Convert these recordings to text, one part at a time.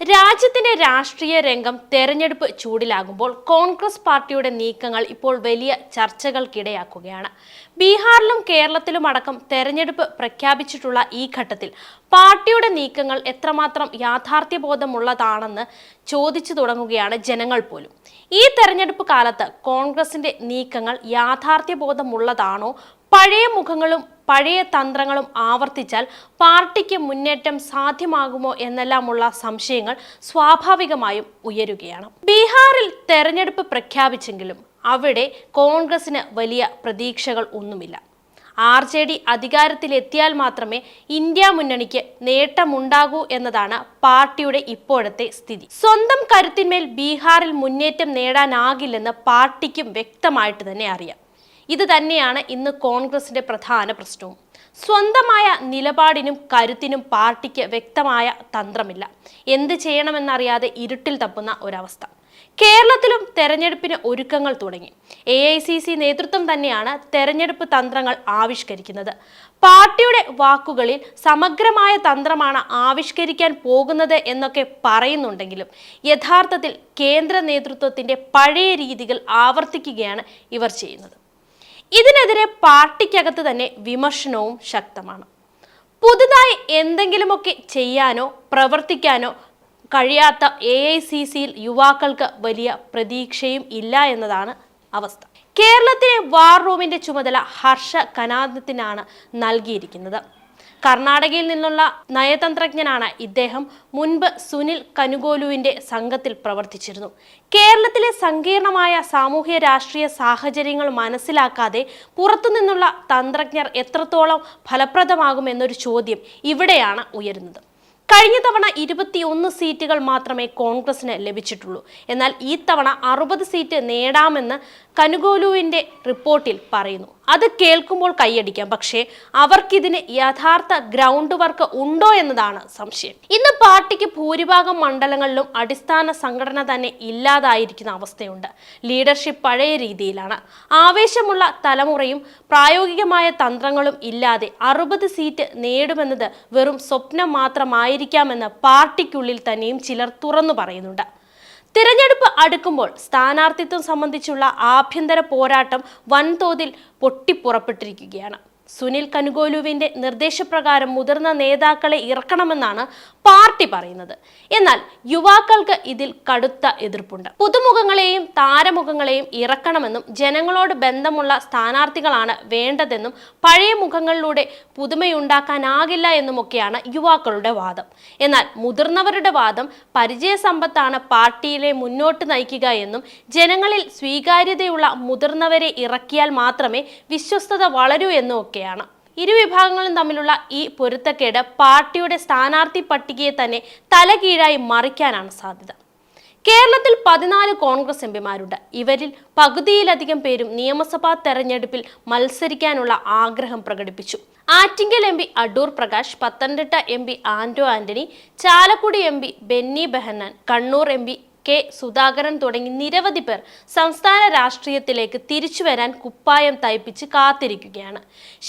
രാജ്യത്തിന്റെ രാഷ്ട്രീയ രംഗം തെരഞ്ഞെടുപ്പ് ചൂടിലാകുമ്പോൾ കോൺഗ്രസ് പാർട്ടിയുടെ നീക്കങ്ങൾ ഇപ്പോൾ വലിയ ചർച്ചകൾക്കിടയാക്കുകയാണ്. ബീഹാറിലും കേരളത്തിലും അടക്കം തെരഞ്ഞെടുപ്പ് പ്രഖ്യാപിച്ചിട്ടുള്ള ഈ ഘട്ടത്തിൽ പാർട്ടിയുടെ നീക്കങ്ങൾ എത്രമാത്രം യാഥാർത്ഥ്യബോധമുള്ളതാണെന്ന് ചോദിച്ചു തുടങ്ങുകയാണ് ജനങ്ങൾ പോലും. ഈ തെരഞ്ഞെടുപ്പ് കാലത്ത് കോൺഗ്രസിന്റെ നീക്കങ്ങൾ യാഥാർത്ഥ്യബോധമുള്ളതാണോ? പഴയ മുഖങ്ങളും പഴയ തന്ത്രങ്ങളും ആവർത്തിച്ചാൽ പാർട്ടിക്ക് മുന്നേറ്റം സാധ്യമാകുമോ എന്നെല്ലാമുള്ള സംശയങ്ങൾ സ്വാഭാവികമായും ഉയരുകയാണ്. ബീഹാറിൽ തെരഞ്ഞെടുപ്പ് പ്രഖ്യാപിച്ചെങ്കിലും അവിടെ കോൺഗ്രസിന് വലിയ പ്രതീക്ഷകൾ ഒന്നുമില്ല. ആർ ജെ ഡി അധികാരത്തിലെത്തിയാൽ മാത്രമേ ഇന്ത്യ മുന്നണിക്ക് നേട്ടമുണ്ടാകൂ എന്നതാണ് പാർട്ടിയുടെ ഇപ്പോഴത്തെ സ്ഥിതി. സ്വന്തം കരുത്തിന്മേൽ ബീഹാറിൽ മുന്നേറ്റം നേടാനാകില്ലെന്ന് പാർട്ടിക്കും വ്യക്തമായിട്ട് തന്നെ അറിയാം. ഇത് തന്നെയാണ് ഇന്ന് കോൺഗ്രസിന്റെ പ്രധാന പ്രശ്നവും. സ്വന്തമായ നിലപാടിനും കരുത്തിനും പാർട്ടിക്ക് വ്യക്തമായ തന്ത്രമില്ല. എന്ത് ചെയ്യണമെന്നറിയാതെ ഇരുട്ടിൽ തപ്പുന്ന ഒരവസ്ഥ. കേരളത്തിലും തെരഞ്ഞെടുപ്പിന് ഒരുക്കങ്ങൾ തുടങ്ങി. എ ഐ സി സി നേതൃത്വം തന്നെയാണ് തെരഞ്ഞെടുപ്പ് തന്ത്രങ്ങൾ ആവിഷ്കരിക്കുന്നത്. പാർട്ടിയുടെ വാക്കുകളിൽ സമഗ്രമായ തന്ത്രമാണ് ആവിഷ്കരിക്കാൻ പോകുന്നത് എന്നൊക്കെ പറയുന്നുണ്ടെങ്കിലും യഥാർത്ഥത്തിൽ കേന്ദ്ര നേതൃത്വത്തിന്റെ പഴയ രീതികൾ ആവർത്തിക്കുകയാണ് ഇവർ ചെയ്യുന്നത്. ഇതിനെതിരെ പാർട്ടിക്കകത്ത് തന്നെ വിമർശനവും ശക്തമാണ്. പുതുതായി എന്തെങ്കിലുമൊക്കെ ചെയ്യാനോ പ്രവർത്തിക്കാനോ കഴിയാത്ത എ ഐ സി സിയിൽ യുവാക്കൾക്ക് വലിയ പ്രതീക്ഷയും ഇല്ല എന്നതാണ് അവസ്ഥ. കേരളത്തിലെ വാർ റൂമിന്റെ ചുമതല ഹർഷ കനാദത്തിനാണ് നൽകിയിരിക്കുന്നത്. കർണാടകയിൽ നിന്നുള്ള നയതന്ത്രജ്ഞനാണ് ഇദ്ദേഹം. മുൻപ് സുനിൽ കനുഗോലുവിന്റെ സംഘത്തിൽ പ്രവർത്തിച്ചിരുന്നു. കേരളത്തിലെ സങ്കീർണമായ സാമൂഹ്യ രാഷ്ട്രീയ സാഹചര്യങ്ങൾ മനസ്സിലാക്കാതെ പുറത്തുനിന്നുള്ള തന്ത്രജ്ഞർ എത്രത്തോളം ഫലപ്രദമാകുമെന്നൊരു ചോദ്യം ഇവിടെയാണ് ഉയരുന്നത്. കഴിഞ്ഞ തവണ ഇരുപത്തിയൊന്ന് സീറ്റുകൾ മാത്രമേ കോൺഗ്രസിന് ലഭിച്ചിട്ടുള്ളൂ. എന്നാൽ ഈ തവണ അറുപത് സീറ്റ് നേടാമെന്ന് കനുഗോലുവിന്റെ റിപ്പോർട്ടിൽ പറയുന്നു. അത് കേൾക്കുമ്പോൾ കൈയടിക്കാം. പക്ഷേ അവർക്കിതിന് യഥാർത്ഥ ഗ്രൗണ്ട് വർക്ക് ഉണ്ടോ എന്നതാണ് സംശയം. ഇന്ന് പാർട്ടിക്ക് ഭൂരിഭാഗം മണ്ഡലങ്ങളിലും അടിസ്ഥാന സംഘടന തന്നെ ഇല്ലാതായിരിക്കുന്ന അവസ്ഥയുണ്ട്. ലീഡർഷിപ്പ് പഴയ രീതിയിലാണ്. ആവേശമുള്ള തലമുറയും പ്രായോഗികമായ തന്ത്രങ്ങളും ഇല്ലാതെ അറുപത് സീറ്റ് നേടുമെന്നത് വെറും സ്വപ്നം മാത്രമായിരിക്കാമെന്ന് പാർട്ടിക്കുള്ളിൽ തന്നെയും ചിലർ തുറന്നു പറയുന്നുണ്ട്. തിരഞ്ഞെടുപ്പ് അടുക്കുമ്പോൾ സ്ഥാനാർത്ഥിത്വം സംബന്ധിച്ചുള്ള ആഭ്യന്തര പോരാട്ടം വൻതോതിൽ പൊട്ടിപ്പുറപ്പെട്ടിരിക്കുകയാണ്. സുനിൽ കനുഗോലുവിന്റെ നിർദ്ദേശപ്രകാരം മുതിർന്ന നേതാക്കളെ ഇറക്കണമെന്നാണ് പാർട്ടി പറയുന്നത്. എന്നാൽ യുവാക്കൾക്ക് ഇതിൽ കടുത്ത എതിർപ്പുണ്ട്. പുതുമുഖങ്ങളെയും താരമുഖങ്ങളെയും ഇറക്കണമെന്നും ജനങ്ങളോട് ബന്ധമുള്ള സ്ഥാനാർത്ഥികളാണ് വേണ്ടതെന്നും പഴയ മുഖങ്ങളിലൂടെ പുതുമയുണ്ടാക്കാനാകില്ല എന്നുമൊക്കെയാണ് യുവാക്കളുടെ വാദം. എന്നാൽ മുതിർന്നവരുടെ വാദം പരിചയസമ്പത്താണ് പാർട്ടിയിലെ മുന്നോട്ട് നയിക്കുക എന്നും ജനങ്ങളിൽ സ്വീകാര്യതയുള്ള മുതിർന്നവരെ ഇറക്കിയാൽ മാത്രമേ വിശ്വസ്തത വളരൂ എന്നും ഒക്കെയാണ് ഇരുവിഭാഗങ്ങളും തമ്മിലുള്ള ഈ പൊരുത്തക്കേട് പാർട്ടിയുടെ സ്ഥാനാർത്ഥി പട്ടികയെ തന്നെ തലകീഴായി മറിക്കാനാണ് സാധ്യത. കേരളത്തിൽ പതിനാല് കോൺഗ്രസ് എംപിമാരുണ്ട് ഇവരിൽ പകുതിയിലധികം പേരും നിയമസഭാ തെരഞ്ഞെടുപ്പിൽ മത്സരിക്കാനുള്ള ആഗ്രഹം പ്രകടിപ്പിച്ചു. Attingal M P Adoor Prakash Pathanamthitta M P Anto Antony Chalakudy M P Benny Behanan Kannur M P K Sudhakaran തുടങ്ങി നിരവധി പേർ സംസ്ഥാന രാഷ്ട്രീയത്തിലേക്ക് തിരിച്ചു വരാൻ കുപ്പായം തയ്പ്പിച്ച് കാത്തിരിക്കുകയാണ്.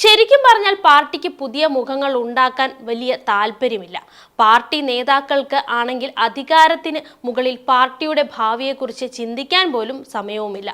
ശരിക്കും പറഞ്ഞാൽ പാർട്ടിക്ക് പുതിയ മുഖങ്ങൾ ഉണ്ടാക്കാൻ വലിയ താല്പര്യമില്ല. പാർട്ടി നേതാക്കൾക്ക് ആണെങ്കിൽ അധികാരത്തിന് മുകളിൽ പാർട്ടിയുടെ ഭാവിയെക്കുറിച്ച് ചിന്തിക്കാൻ പോലും സമയവുമില്ല.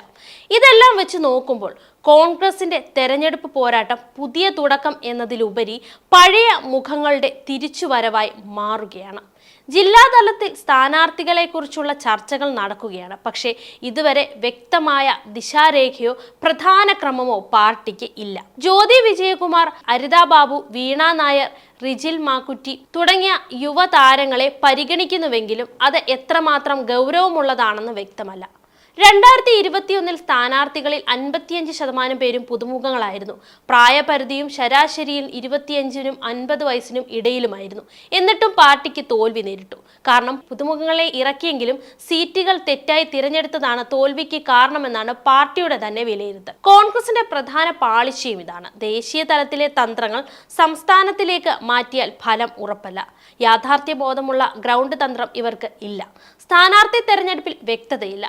ഇതെല്ലാം വെച്ച് നോക്കുമ്പോൾ കോൺഗ്രസിന്റെ തെരഞ്ഞെടുപ്പ് പോരാട്ടം പുതിയ തുടക്കം എന്നതിലുപരി പഴയ മുഖങ്ങളുടെ തിരിച്ചുവരവായി മാറുകയാണ്. ജില്ലാതലത്തിൽ സ്ഥാനാർത്ഥികളെക്കുറിച്ചുള്ള ചർച്ചകൾ നടക്കുകയാണ്. പക്ഷേ ഇതുവരെ വ്യക്തമായ ദിശാരേഖയോ പ്രധാന ക്രമമോ പാർട്ടിക്ക് ഇല്ല. ജ്യോതി വിജയകുമാർ അരിതാ ബാബു വീണ നായർ റിജിൽ മാക്കുറ്റി തുടങ്ങിയ യുവതാരങ്ങളെ പരിഗണിക്കുന്നുവെങ്കിലും അത് എത്രമാത്രം ഗൗരവമുള്ളതാണെന്ന് വ്യക്തമല്ല. രണ്ടായിരത്തി ഇരുപത്തിയൊന്നിൽ സ്ഥാനാർത്ഥികളിൽ അൻപത്തിയഞ്ച് ശതമാനം പേരും പുതുമുഖങ്ങളായിരുന്നു. പ്രായപരിധിയും ശരാശരിയിൽ ഇരുപത്തിയഞ്ചിനും അൻപത് വയസ്സിനും ഇടയിലുമായിരുന്നു. എന്നിട്ടും പാർട്ടിക്ക് തോൽവി നേരിട്ടു. കാരണം പുതുമുഖങ്ങളെ ഇറക്കിയെങ്കിലും സീറ്റുകൾ തെറ്റായി തിരഞ്ഞെടുത്തതാണ് തോൽവിക്ക് കാരണമെന്നാണ് പാർട്ടിയുടെ തന്നെ വിലയിരുത്തൽ. കോൺഗ്രസിന്റെ പ്രധാന പാളിച്ചയും ഇതാണ്. ദേശീയ തലത്തിലെ തന്ത്രങ്ങൾ സംസ്ഥാനത്തിലേക്ക് മാറ്റിയാൽ ഫലം ഉറപ്പല്ല. യാഥാർത്ഥ്യബോധമുള്ള ഗ്രൗണ്ട് തന്ത്രം ഇവർക്ക് ഇല്ല. സ്ഥാനാർത്ഥി തെരഞ്ഞെടുപ്പിൽ വ്യക്തതയില്ല.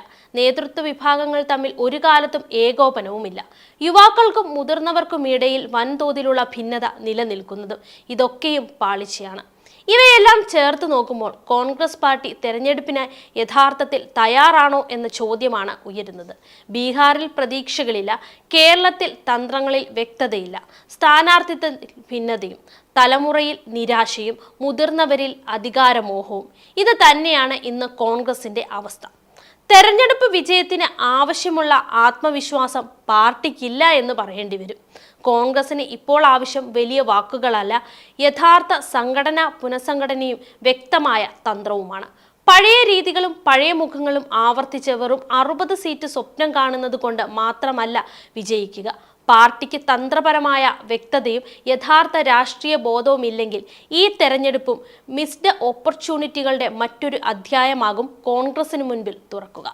നേതൃത്വ വിഭാഗങ്ങൾ തമ്മിൽ ഒരു കാലത്തും ഏകോപനവുമില്ല. യുവാക്കൾക്കും മുതിർന്നവർക്കും ഇടയിൽ വൻതോതിലുള്ള ഭിന്നത നിലനിൽക്കുന്നതും ഇതൊക്കെയും പാളിച്ചയാണ്. ഇവയെല്ലാം ചേർത്ത് നോക്കുമ്പോൾ കോൺഗ്രസ് പാർട്ടി തെരഞ്ഞെടുപ്പിന് യഥാർത്ഥത്തിൽ തയ്യാറാണോ എന്ന ചോദ്യമാണ് ഉയരുന്നത്. ബീഹാറിൽ പ്രതീക്ഷകളില്ല കേരളത്തിൽ തന്ത്രങ്ങളിൽ വ്യക്തതയില്ല സ്ഥാനാർത്ഥിത്വ ഭിന്നതയും തലമുറയിൽ നിരാശയും മുതിർന്നവരിൽ അധികാരമോഹവും. ഇത് തന്നെയാണ് ഇന്ന് കോൺഗ്രസിന്റെ അവസ്ഥ. തെരഞ്ഞെടുപ്പ് വിജയത്തിന് ആവശ്യമുള്ള ആത്മവിശ്വാസം പാർട്ടിക്കില്ല എന്ന് പറയേണ്ടി വരും. കോൺഗ്രസിന് ഇപ്പോൾ ആവശ്യം വലിയ വാക്കുകളല്ല യഥാർത്ഥ സംഘടനാ പുനഃസംഘടനയും വ്യക്തമായ തന്ത്രവുമാണ്. പഴയ രീതികളും പഴയ മുഖങ്ങളും ആവർത്തിച്ച് വെറും അറുപത് സീറ്റ് സ്വപ്നം കാണുന്നത് കൊണ്ട് മാത്രമല്ല വിജയിക്കുക. പാർട്ടിക്ക് തന്ത്രപരമായ വ്യക്തതയും യഥാർത്ഥ രാഷ്ട്രീയ ബോധവും ഇല്ലെങ്കിൽ ഈ തെരഞ്ഞെടുപ്പും മിസ്ഡ് ഓപ്പർച്യൂണിറ്റികളുടെ മറ്റൊരു അധ്യായമാകും കോൺഗ്രസിന് മുൻപിൽ തുറക്കുക.